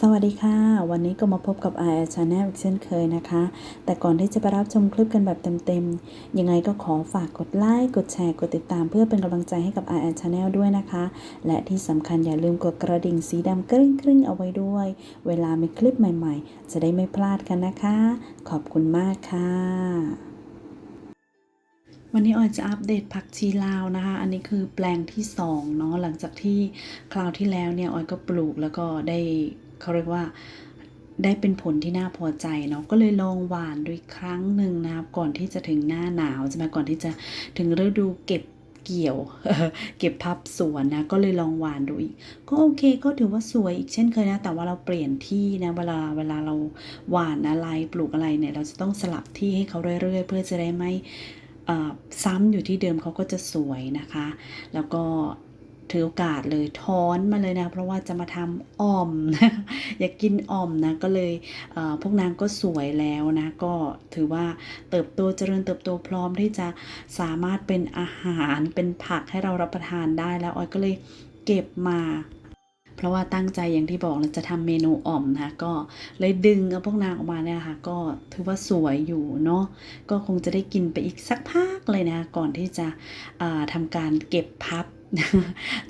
สวัสดีค่ะ วันนี้ก็มาพบกับ i อ Channel อีกเช่นเคยนะคะ แต่ก่อนที่จะไปรับชมคลิปกันแบบเต็มๆ ยังไงก็ขอฝากกดไลค์กดแชร์กดติดตามเพื่อเป็นกำลังใจให้กับ i อ Channel ด้วยนะคะ และที่สำคัญอย่าลืมกดกระดิ่งสีดำกริ้งกริ้งๆเอาไว้ด้วย เวลามีคลิปใหม่ๆ จะได้ไม่พลาดกันนะคะ ขอบคุณมากค่ะวันนี้ออยจะอัปเดตผักชีลาวนะคะ อันนี้คือแปลงที่2เนาะหลังจากที่คราวที่แล้วเนี่ยออยก็ปลูกแล้วก็ได้ เขาเรียกว่าได้เป็นผลที่น่าพอใจเนาะก็เลยลองหว่านดูอีกครั้งหนึ่งนะครับก่อนที่จะถึงหน้าหนาวใช่ไหมก่อนที่จะถึงฤดูเก็บเกี่ยวเก็บพับสวนนะก็เลยลองหว่านดูอีกก็โอเคก็ถือว่าสวยอีกเช่นเคยนะแต่ว่าเราเปลี่ยนที่นะเวลาเวลาเราหว่านอะไรปลูกอะไรเนี่ยเราจะต้องสลับที่ให้เขาเรื่อยๆ เพื่อจะได้ไม่ซ้ำอยู่ที่เดิมเขาก็จะสวยนะคะ แล้วก็ ถือโอกาสเลยท้อนมาเลยนะ เพราะว่าจะมาทำอ่อม อยากกินอ่อมนะก็เลยเพวกนางก็สวยแล้วนะ ก็ถือว่าเติบโตเจริญเติบโตพร้อมที่จะสามารถเป็นอาหารเป็นผักให้เรารับประทานได้แล้วออยก็เลยเก็บมาเพราะว่าตั้งใจอย่างที่บอกเราจะทำเมนูอ่อมนะคะก็เลยดึงเอาพวกนางออกมาเนี่ยค่ะก็ถือว่าสวยอยู่เนาะก็คงจะได้กินไปอีกสักพักเลยนะก่อนที่จะอ่าทำการเก็บพับ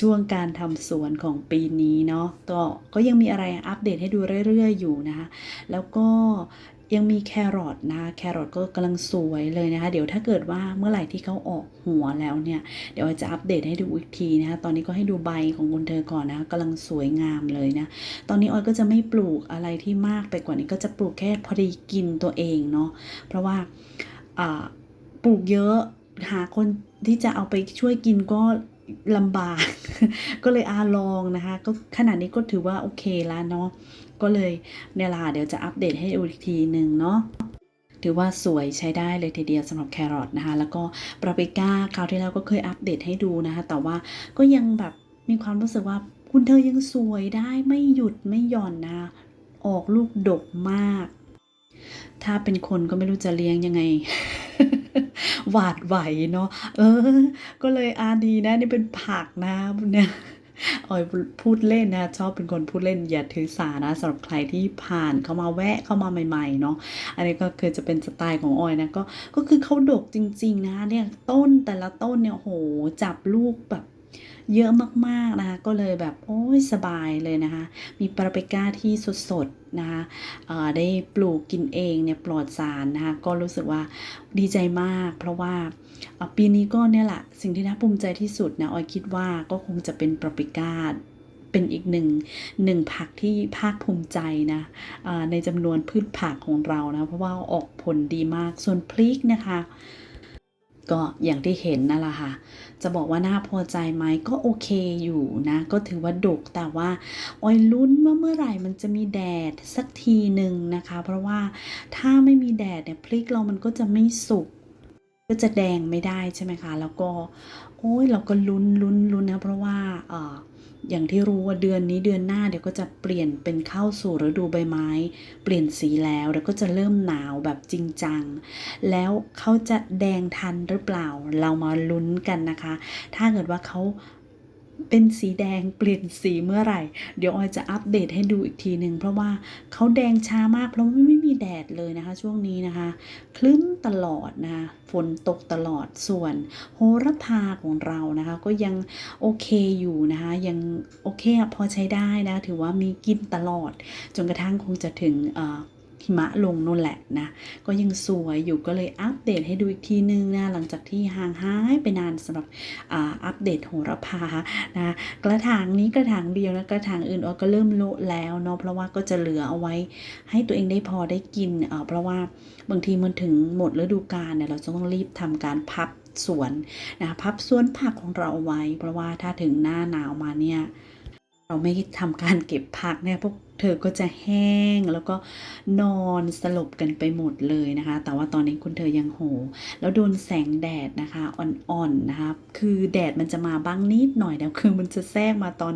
ช่วงการทำสวนของปีนี้เนาะก็ก็ยังมีอะไรอัปเดตให้ดูเรื่อยๆอยู่นะคะ แล้วก็ยังมีแครอทนะแครอทก็กำลังสวยเลยนะคะ เดี๋ยวถ้าเกิดว่าเมื่อไหร่ที่เขาออกหัวแล้วเนี่ย เดี๋ยวจะอัปเดตให้ดูอีกทีนะคะ ตอนนี้ก็ให้ดูใบของคุณเธอก่อนนะคะกำลังสวยงามเลยนะ ตอนนี้ออยก็จะไม่ปลูกอะไรที่มากไปกว่านี้ก็จะปลูกแค่พอดีกินตัวเองเนาะ เพราะว่าปลูกเยอะหาคนที่จะเอาไปช่วยกินก็ ลำบาก ก็เลยอาลองนะคะ ก็ขนาดนี้ก็ถือว่าโอเคแล้วเนาะ ก็เลยเนี่ยล่ะเดี๋ยวจะอัปเดตให้ดูอีกทีหนึ่งเนาะถือว่าสวยใช้ได้เลยทีเดียวสำหรับแครอทนะคะ แล้วก็ปราเปก้าคราวที่แล้วก็เคยอัปเดตให้ดูนะคะ แต่ว่าก็ยังแบบมีความรู้สึกว่าคุณเธอยังสวยได้ไม่หยุดไม่หย่อนนะคะออกลูกดกมาก ถ้าเป็นคนก็ไม่รู้จะเลี้ยงยังไง หวาดไหวเนาะเออ ก็เลยอาดีนะ นี่เป็นผักนะเนี่ยออยพูดเล่นนะชอบเป็นคนพูดเล่นอย่าถือสานะสำหรับใครที่ผ่านเข้ามาแวะเข้ามาใหม่ๆเนาะอันนี้ก็คือจะเป็นสไตล์ของออยนะก็ก็คือเขาดกจริง ๆ นะเนี่ยต้นแต่ละต้นเนี่ยโหจับลูกแบบ เยอะมากๆนะคะ ก็เลยแบบโอ้ยสบายเลยนะคะ มีปาปริก้าที่สดๆนะคะได้ปลูกกินเองเนี่ยปลอดสารนะคะก็รู้สึกว่าดีใจมาก เพราะว่าปีนี้ก็เนี่ยแหละสิ่งที่น่าภูมิใจที่สุดนะออยคิดว่าก็คงจะเป็นปาปริก้าเป็นอีกหนึ่งหนึ่งผักที่ภาคภูมิใจนะในจำนวนพืชผักของเรานะเพราะว่าออกผลดีมากส่วนพริกนะคะ ก็อย่างที่เห็นนั่นแหละค่ะ จะบอกว่าน่าพอใจไหมก็โอเคอยู่นะ ก็ถือว่าดกแต่ว่าออยลุ้นว่าเมื่อไหร่มันจะมีแดดสักทีหนึ่งนะคะ เพราะว่าถ้าไม่มีแดดเนี่ยพริกเรามันก็จะไม่สุก ก็จะแดงไม่ได้ใช่ไหมคะ แล้วก็โอ้ยเราก็ลุ้นลุ้นลุ้นนะ เพราะว่าเอ่ออย่างที่รู้ว่าเดือนนี้เดือนหน้าเดี๋ยวก็จะเปลี่ยนเป็นเข้าสู่ฤดูใบไม้ เปลี่ยนสีแล้วแล้วก็จะเริ่มหนาวแบบจริงจัง แล้วเขาจะแดงทันหรือเปล่า เรามาลุ้นกันนะคะ ถ้าเกิดว่าเขา เป็นสีแดงเปลี่ยนสีเมื่อไหร่ เดี๋ยวออยจะอัปเดตให้ดูอีกทีหนึ่งเพราะว่าเขาแดงช้ามากเพราะว่าไม่มีแดดเลยนะคะ ช่วงนี้นะคะ คลึ้มตลอดนะคะฝนตกตลอดส่วน โหระพาของเรานะคะ ก็ยังโอเคอยู่นะคะ ยังโอเคพอใช้ได้นะ ถือว่ามีกินตลอด จนกระทั่งคงจะถึงเอ่อ หิมะลงนู่นแหละนะ ก็ยังสวยอยู่ก็เลยอัปเดตให้ดูอีกทีนึงนะหลังจากที่ห่างหายไปนานสำหรับอ,อัปเดตโหระพานะกระถางนี้กระถางเดียวนะกระถางอื่นออก็เริ่มโละแล้วเนาะเพราะว่าก็จะเหลือเอาไว้ ให้ตัวเองได้พอได้กินเออเพราะว่าบางทีมันถึงหมดฤดูกาลเนี่ยเราจะต้องรีบทำการพับสวนนะพับสวนผักของเราเอาไว้ เพราะว่าถ้าถึงหน้าหนาวมาเนี่ยเราไม่ทำการเก็บผักเนี่ยพวก เธอก็จะแห้งแล้วก็นอนสลบกันไปหมดเลยนะคะ แต่ว่าตอนนี้คุณเธอยังโห แล้วโดนแสงแดดนะคะอ่อนๆนะคะคือแดดมันจะมาบ้างนิดหน่อยแต่คือมันจะแทรกมาตอน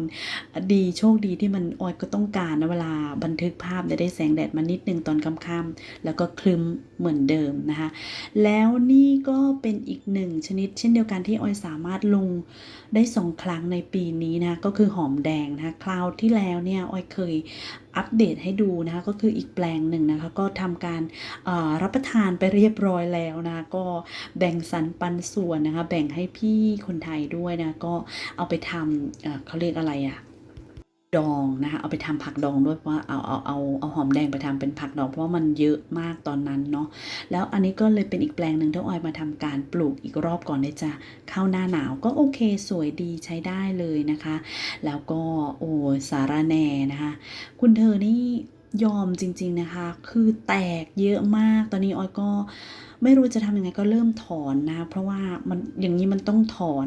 ดีโชคดีที่มันออยก็ต้องการนะเวลาบันทึกภาพจะได้แสงแดดมานิดนึงตอนค่ำๆแล้วก็คลึ้มเหมือนเดิมนะคะ แล้วนี่ก็เป็นอีกหนึ่งชนิด เช่นเดียวกันที่ออยสามารถลงได้สองครั้งในปีนี้นะก็คือหอมแดงนะคะคราวที่แล้วเนี่ยออยเคยอัปเดตให้ดูนะคะก็คืออีกแปลงหนึ่งนะคะก็ทำการรับประทานไปเรียบร้อยแล้วนะก็แบ่งสรรปันส่วนนะคะแบ่งให้พี่คนไทยด้วยนะก็เอาไปทำเเขาเรียกอะไรอะ ดองนะคะเอาไปทำผักดองด้วยเพราะว่าเอาเอาเอาเอาหอมแดงไปทำเป็นผักดอง เพราะมันเยอะมากตอนนั้นเนาะแล้วอันนี้ก็เลยเป็นอีกแปลงหนึ่งที่ออยมาทำการปลูกอีกรอบก่อนที่จะเข้าหน้าหนาวก็โอเคสวยดีใช้ได้เลยนะคะ แล้วก็โอ้สาระแหน่นะคะ คุณเธอนี่ยอมจริง ๆนะคะ คือแตกเยอะมาก ตอนนี้ออยก็ไม่รู้จะทำยังไงก็เริ่มถอนนะ เพราะว่ามันอย่างนี้มันต้องถอน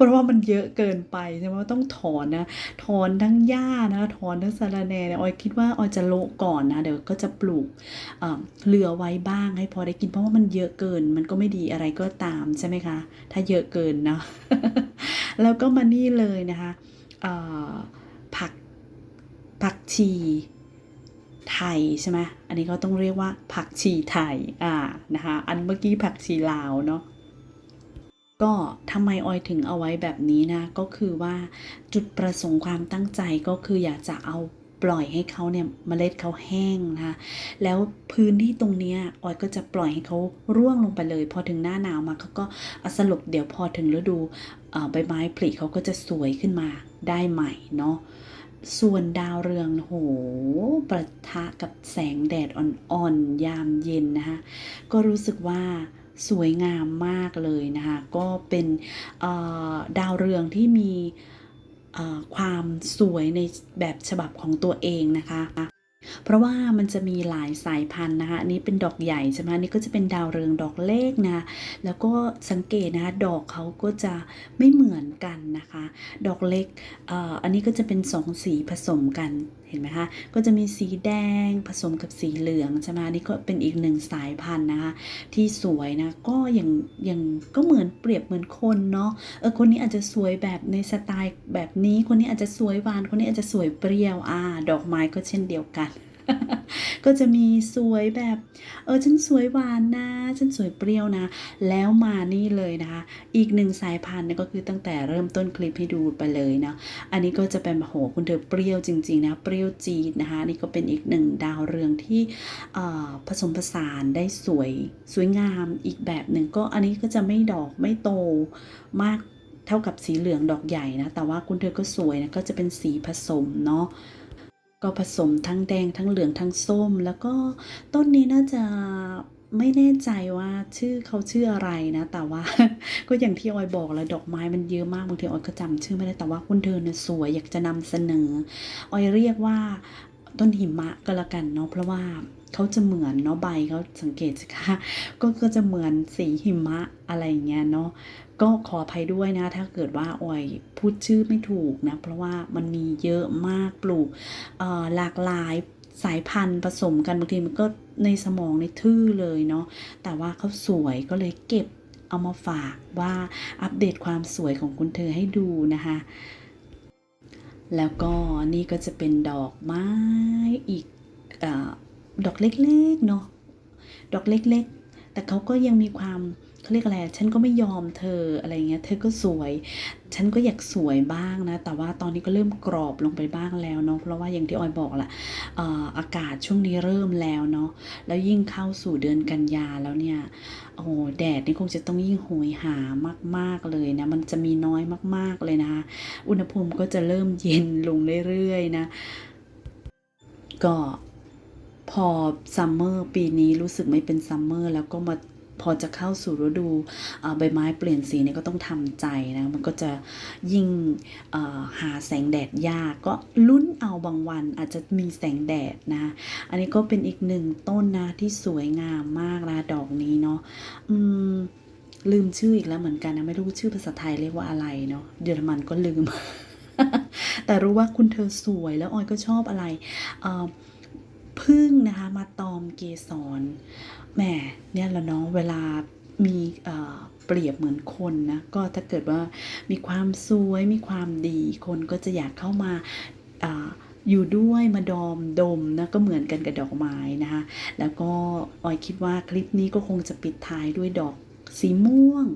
เพราะว่ามันเยอะเกินไปใช่ไหมต้องถอนนะ ถอนทั้งหญ้านะ ถอนทั้งสาระแหน่เนี่ยออยคิดว่าออยจะโละก่อนนะ เดี๋ยวก็จะปลูกเหลือไว้บ้างให้พอได้กินเพราะว่ามันเยอะเกิน มันก็ไม่ดีอะไรก็ตามใช่ไหมคะ ถ้าเยอะเกินเนาะแล้วก็มานี่เลยนะคะผักผักชีไทยใช่ไหมอันนี้ก็ต้องเรียกว่าผักชีไทย อ่า นะคะ อันเมื่อกี้ผักชีลาวเนาะ ก็ทำไมออยถึงเอาไว้แบบนี้นะ ก็คือว่าจุดประสงค์ความตั้งใจก็คืออยากจะเอาปล่อยให้เขาเนี่ยเมล็ดเขาแห้งนะคะแล้วพื้นที่ตรงเนี้ยออยก็จะปล่อยให้เขาร่วงลงไปเลย พอถึงหน้าหนาวมาเขาก็สรุปเดี๋ยวพอถึงฤดูใบไม้ผลิเขาก็จะสวยขึ้นมาได้ใหม่เนาะส่วนดาวเรืองโหประทะกับแสงแดดอ่อนๆยามเย็นนะคะก็รู้สึกว่า สวยงามมากเลยนะคะ ก็เป็นดาวเรืองที่มีความสวยในแบบฉบับของตัวเองนะคะเพราะว่ามันจะมีหลายสายพันธุ์นะคะ อันนี้เป็นดอกใหญ่ใช่ไหมนนี้ก็จะเป็นดาวเรืองดอกเล็กนะ แล้วก็สังเกตนะคะ ดอกเขาก็จะไม่เหมือนกันนะคะ ดอกเล็กอออันนี้ก็จะเป็นสองสีผสมกัน เห็นไหมคะก็จะมีสีแดงผสมกับสีเหลืองใช่ไหมอันนี้ก็เป็นอีกหนึ่งสายพันธุ์นะคะ ที่สวยนะก็อย่างอย่างก็เหมือนเปรียบเหมือนคนเนาะเออคนนี้อาจจะสวยแบบในสไตล์แบบนี้ คนนี้อาจจะสวยหวาน คนนี้อาจจะสวยเปรี้ยวอ่าดอกไม้ก็เช่นเดียวกัน ก็จะมีสวยแบบ เออฉันสวยหวานนะ ฉันสวยเปรี้ยวนะ แล้วมานี่เลยนะคะ อีกหนึ่งสายพันธุ์นี่ยก็คือตั้งแต่เริ่มต้นคลิปให้ดูไปเลยเนาะอันนี้ก็จะเป็นโหคุณเธอเปรี้ยวจริงๆนะเปรี้ยวจีดนะคะนี่ก็เป็นอีกหนึ่งดาวเรืองที่ผสมผสานได้สวยสวยงามอีกแบบหนึ่งก็อันนี้ก็จะไม่ดอกไม่โตมากเท่ากับสีเหลืองดอกใหญ่นะแต่ว่าคุณเธอก็สวยนะก็จะเป็นสีผสมเนาะ ก็ผสมทั้งแดงทั้งเหลืองทั้งส้ม แล้วก็ต้นนี้น่าจะไม่แน่ใจว่าชื่อเขาชื่ออะไรนะ แต่ว่าก็อย่างที่ออยบอกแล้วดอกไม้มันเยอะมากบางทีออยก็จำชื่อไม่ได้แต่ว่าคุณเธอเนี่ยสวยอยากจะนำเสนอออยเรียกว่าต้นหิมะก็แล้วกันเนาะเพราะว่า เขาจะเหมือนเนาะใบเขาสังเกตสิคะก็ก็จะเหมือนสีหิมะอะไรเงี้ยเนาะก็ขออภัยด้วยนะ ถ้าเกิดว่าออยพูดชื่อไม่ถูกนะ เพราะว่ามันมีเยอะมากปลูกหลากหลายสายพันธุ์ผสมกันบางทีมันก็ในสมองในทื่อเลยเนาะแต่ว่าเขาสวยก็เลยเก็บเอามาฝากว่าอัปเดตความสวยของคุณเธอให้ดูนะคะแล้วก็นี่ก็จะเป็นดอกไม้อีกอ ดอกเล็กๆเนาะดอกเล็กๆ แต่เขาก็ยังมีความเขาเรียกอะไรฉันก็ไม่ยอมเธออะไรเงี้ย เธอก็สวย ฉันก็อยากสวยบ้างนะ แต่ว่าตอนนี้ก็เริ่มกรอบลงไปบ้างแล้วเนาะ เพราะว่าอย่างที่ออยบอกแหละอ่ออากาศช่วงนี้เริ่มแล้วเนาะ แล้วยิ่งเข้าสู่เดือนกันยาแล้วเนี่ย โอ้โหแดดนี่คงจะต้องยิ่งโหยหามาก ๆเลยนะ มันจะมีน้อยมากๆเลยนะคะ อุณหภูมิก็จะเริ่มเย็นลงเรื่อยๆนะ ก็ พอซัมเมอร์ปีนี้รู้สึกไม่เป็นซัมเมอร์แล้วก็มาพอจะเข้าสู่ฤดูใบไม้เปลี่ยนสีเนี่ยก็ต้องทำใจนะมันก็จะยิ่งหาแสงแดดยากก็ลุ้นเอาบางวันอาจจะมีแสงแดดนะ อันนี้ก็เป็นอีกหนึ่งต้นนะที่สวยงามมากนะดอกนี้เนาะอืมลืมชื่ออีกแล้วเหมือนกันนะไม่รู้ชื่อภาษาไทยเรียกว่าอะไรเนาะเยอรมันก็ลืม แต่รู้ว่าคุณเธอสวยแล้วออยก็ชอบอะไรเอ พึ่งนะคะมาตอมเกสรแหมเนี่ยละเนาะเวลามีเอ่อเปรียบเหมือนคนนะก็ถ้าเกิดว่ามีความสวยมีความดีคนก็จะอยากเข้ามาอ่าอยู่ด้วยมาดอมดมนะก็เหมือนกันกับดอกไม้นะคะแล้วก็ออยคิดว่าคลิปนี้ก็คงจะปิดท้ายด้วยดอกสีม่วง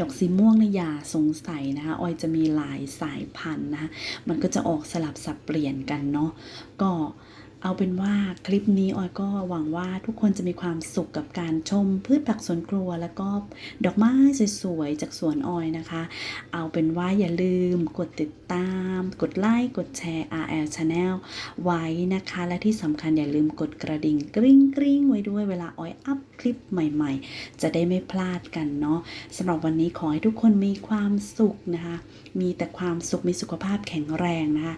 ดอกสีม่วงนี่ยอย่าสงสัยนะคะออยจะมีหลายสายพันธุ์นะะมันก็จะออกสลับสับเปลี่ยนกันเนาะก็ เอาเป็นว่าคลิปนี้ออยก็หวังว่าทุกคนจะมีความสุขกับการชมพืชผักสวนครัว แล้วก็ดอกไม้สวยๆจากสวนออยนะคะ เอาเป็นว่าอย่าลืมกดติดตาม กดไลค์กดแชร์ RL Channel ไว้นะคะ และที่สำคัญอย่าลืมกดกระดิ่งกริ๊งกริ๊งไว้ด้วยเวลาออยอัพคลิปใหม่ๆ จะได้ไม่พลาดกันเนาะสำหรับวันนี้ขอให้ทุกคนมีความสุขนะคะ มีแต่ความสุขมีสุขภาพแข็งแรงนะคะ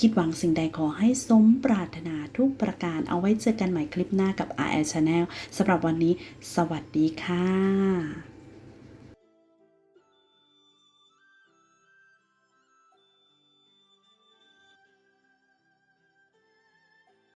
คิดหวังสิ่งใดขอให้สมปรารถนาทุกประการเอาไว้เจอกันใหม่คลิปหน้ากับ RL Channel สำหรับวันนี้ สวัสดีค่ะ